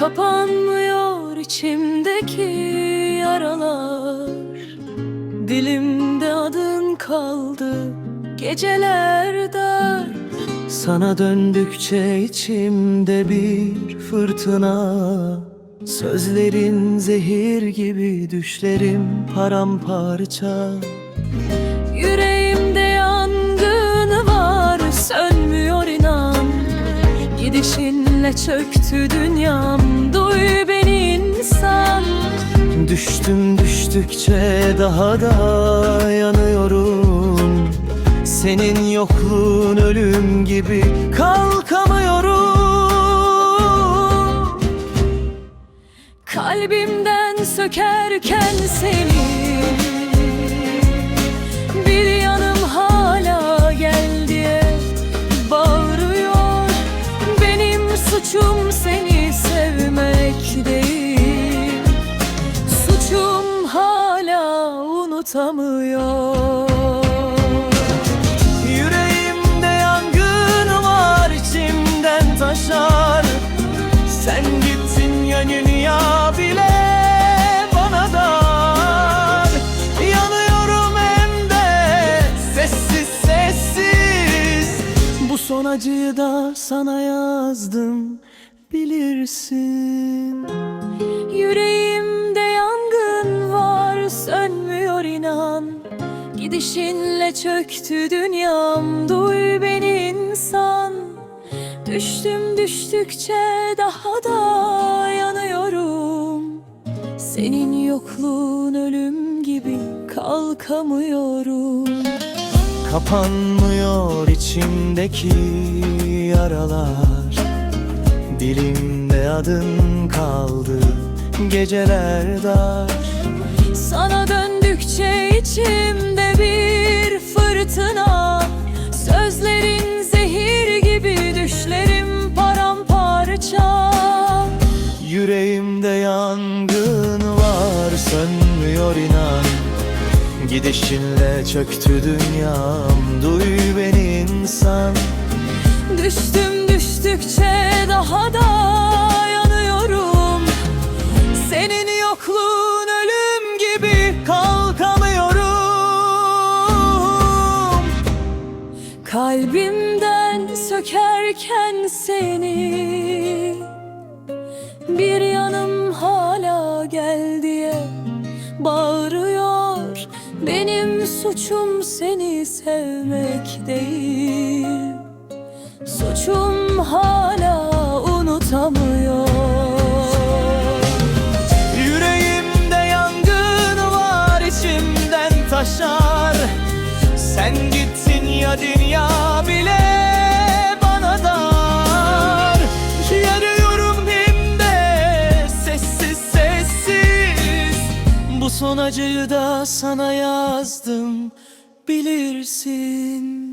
Kapanmıyor içimdeki yaralar. Dilimde adın kaldı geceler dar. Sana döndükçe içimde bir fırtına. Sözlerin zehir gibi düşlerim paramparça. Yüreğimde yangın var sönmüyor inan Çöktü dünyam. Duy beni insan. Düştüm düştükçe daha da yanıyorum. Senin yokluğun ölüm gibi kalkamıyorum. Kalbimden sökerken seni dünya bile bana dar. Yanıyorum hem de sessiz sessiz. Bu son acıyı da sana yazdım bilirsin. Yüreğimde yangın var sönmüyor inan. Gidişinle çöktü dünyam duy beni insan. Düştüm düştükçe daha da Senin yokluğun ölüm gibi kalkamıyorum. Kapanmıyor içimdeki yaralar. Dilimde adın kaldı geceler dar sönmüyor inan. Gidişinle çöktü dünyam. Duy beni insan. Düştüm düştükçe daha da yanıyorum. Senin yokluğun ölüm gibi Kalkamıyorum. Kalbimden sökerken seni Bir yanım hala gel suçum seni sevmek değil. Suçum hala unutamıyor Yüreğimde yangın var içimden taşar. Sen gittin ya dünya bile son acıyı da sana yazdım bilirsin